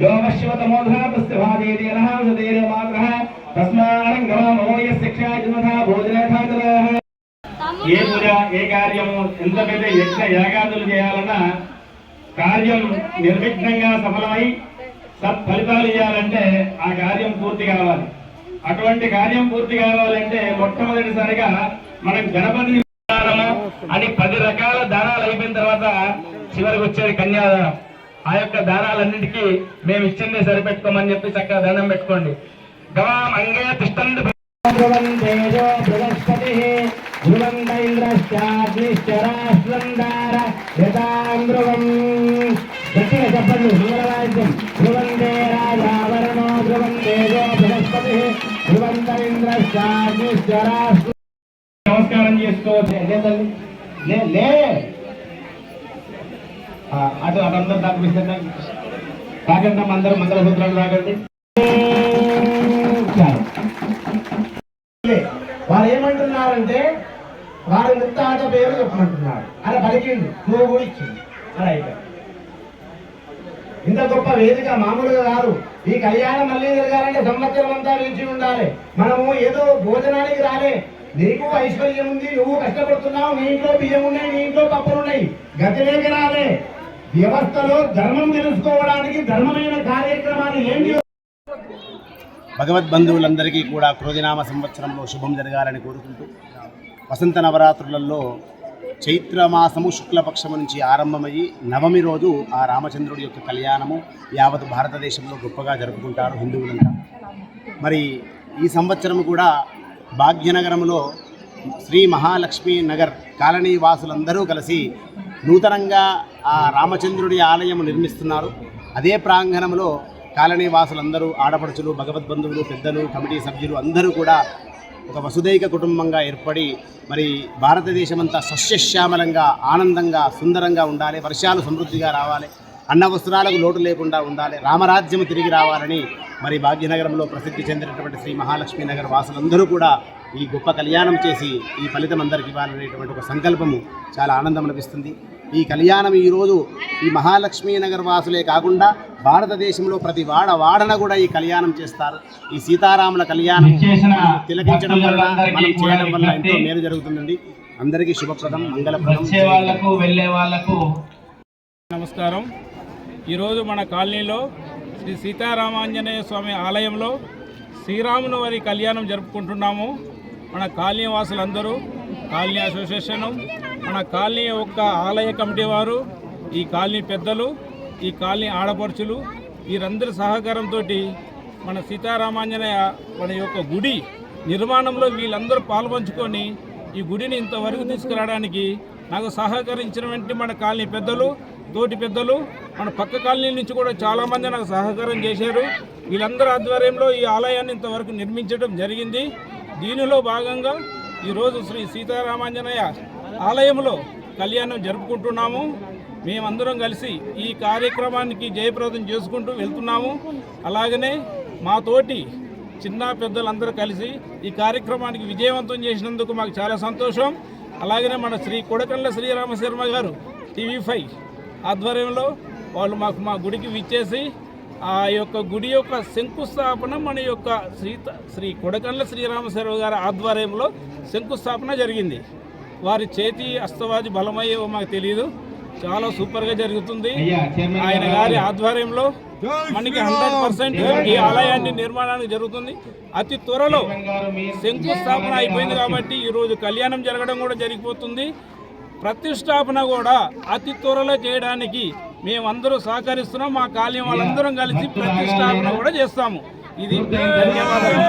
దేవతమోధాతస్య భాదేతి అనహాసదేన మాత్రః ఏ పూజ ఏ కార్యము ఎంత పెద్ద యజ్ఞ యాగాదులు చేయాలన్నా కార్యం నిర్విఘ్నంగా సఫలమై సత్ఫలితాలు ఇవ్వాలంటే ఆ కార్యం పూర్తి కావాలి. అటువంటి కార్యం పూర్తి కావాలంటే మొట్టమొదటిసారిగా మనం గణపతి అని పది రకాల దానాలు అయిపోయిన తర్వాత చివరికి వచ్చేది కన్యాదానం. ఆ యొక్క దానాలన్నిటికీ మేము ఇచ్చింది సరిపెట్టుకోమని చెప్పి చక్కగా దండం పెట్టుకోండి. గవాం అంగే తిష్టందు గట్టిగా చెప్పండి మంగళవాద్యం. ధ్రువం రాజావరణో ధ్రువం తేజో బృహస్పతి ధ్రువం నమస్కారం చేసుకోవచ్చు లే లే. అటు అదంతా దాపిస్తుంది తాగండి అందరూ మంగళసూత్రాలు తాగండి చాలు. వారు ఏమంటున్నారంటే వారి ముక్త ఆట పేరు చెప్పమంటున్నారు అలా పలికిండు నువ్వు కూడా ఇచ్చింది అలా అయిపోయింది. ఇంత గొప్ప వేదిక మామూలుగా కాదు. ఈ కళ్యాణం మళ్ళీ జరగాలంటే సంవత్సరం అంతా నిలిచి ఉండాలి. మనము ఏదో భోజనానికి రాలే. నీకు ఐశ్వర్యం ఉంది నువ్వు కష్టపడుతున్నావు నీ ఇంట్లో బియ్యం ఉన్నాయి నీ ఇంట్లో పప్పులు ఉన్నాయి గతి రాలే. వ్యవస్థలో ధర్మం తెలుసుకోవడానికి ధర్మమైన కార్యక్రమాలు ఏంటి? భగవద్బంధువులందరికీ కూడా క్రోధినామ సంవత్సరంలో శుభం జరగాలని కోరుకుంటూ వసంత నవరాత్రులలో చైత్రమాసము శుక్లపక్షము నుంచి ఆరంభమయ్యి నవమి రోజు ఆ రామచంద్రుడి యొక్క కళ్యాణము యావత్ భారతదేశంలో గొప్పగా జరుపుకుంటారు హిందువులంతా. మరి ఈ సంవత్సరం కూడా భాగ్యనగరంలో శ్రీ మహాలక్ష్మీ నగర్ కాలనీ వాసులందరూ కలిసి నూతనంగా రామచంద్రుడి ఆలయం నిర్మిస్తున్నారు. అదే ప్రాంగణంలో కాలనీ వాసులందరూ ఆడపడుచులు భగవద్బంధువులు పెద్దలు కమిటీ సభ్యులు అందరూ కూడా ఒక వసుదైక కుటుంబంగా ఏర్పడి మరి భారతదేశమంతా సస్యశ్యామలంగా ఆనందంగా సుందరంగా ఉండాలి వర్షాలు సమృద్ధిగా రావాలి అన్న వస్త్రాలకు లోటు లేకుండా ఉండాలి రామరాజ్యం తిరిగి రావాలని మరి భాగ్యనగరంలో ప్రసిద్ధి చెందినటువంటి శ్రీ మహాలక్ష్మీ నగర్ వాసులందరూ కూడా ఈ గొప్ప కళ్యాణం చేసి ఈ ఫలితం అందరికి ఇవ్వాలనేటువంటి ఒక సంకల్పము చాలా ఆనందం అనిపిస్తుంది. ఈ కళ్యాణం ఈరోజు ఈ మహాలక్ష్మీ నగర్ వాసులే కాకుండా భారతదేశంలో ప్రతి వాడ వాడన కూడా ఈ కళ్యాణం చేస్తారు. ఈ సీతారాముల కళ్యాణం తిలకించడం వల్ల మనం చేయడం వల్ల ఎంతో. మేలు జరుగుతుందండి. అందరికీ శుభప్రదం మంగళప్రదం. వచ్చే వాళ్ళకు వెళ్ళే వాళ్ళకు. నమస్కారం. ఈరోజు మన కాలనీలో శ్రీ సీతారామాంజనేయ స్వామి ఆలయంలో శ్రీరాముని వారి కళ్యాణం జరుపుకుంటున్నాము. మన కాలనీ వాసులందరూ కాలనీ అసోసియేషను మన కాలనీ యొక్క ఆలయ కమిటీ వారు ఈ కాలనీ పెద్దలు ఈ కాలనీ ఆడపడుచులు వీరందరి సహకారంతో మన సీతారామాంజనేయ మన యొక్క గుడి నిర్మాణంలో వీళ్ళందరూ పాల్పంచుకొని ఈ గుడిని ఇంతవరకు తీసుకురావడానికి నాకు సహకరించినటువంటి మన కాలనీ పెద్దలు తోటి పెద్దలు మన పక్క కాలనీ నుంచి కూడా చాలామంది నాకు సహకారం చేశారు. వీళ్ళందరి ఆధ్వర్యంలో ఈ ఆలయాన్ని ఇంతవరకు నిర్మించడం జరిగింది. దీనిలో భాగంగా ఈరోజు శ్రీ సీతారామాంజనేయ ఆలయంలో కళ్యాణం జరుపుకుంటున్నాము. మేమందరం కలిసి ఈ కార్యక్రమానికి జయప్రదం చేసుకుంటూ వెళ్తున్నాము. అలాగనే మా తోటి చిన్న పెద్దలందరూ కలిసి ఈ కార్యక్రమానికి విజయవంతం చేసినందుకు మాకు చాలా సంతోషం. అలాగనే మన శ్రీ కొడకండ్ల శ్రీరామశర్మ గారు టీవీ ఫైవ్ ఆధ్వర్యంలో వాళ్ళు మాకు మా గుడికి విచ్చేసి ఆ యొక్క గుడి యొక్క శంకుస్థాపన మన యొక్క శ్రీత శ్రీ కొడకండ్ల శ్రీరామ శర్మ గారి ఆధ్వర్యంలో శంకుస్థాపన జరిగింది. వారి చేతి అస్తవాది బలమయ్యేవో మాకు తెలియదు చాలా సూపర్గా జరుగుతుంది. ఆయన గారి ఆధ్వర్యంలో మనకి హండ్రెడ్ పర్సెంట్ ఈ ఆలయాన్ని నిర్మాణానికి జరుగుతుంది. అతి త్వరలో శంకుస్థాపన అయిపోయింది కాబట్టి ఈరోజు కళ్యాణం జరగడం కూడా జరిగిపోతుంది. ప్రతిష్టాపన కూడా అతి త్వరలో చేయడానికి మేమందరూ సహకరిస్తున్నాం మా కాలనీ వాళ్ళందరం కలిసి ప్రతిష్టాపన కూడా చేస్తాము. ఇది ధన్యవాదాలు.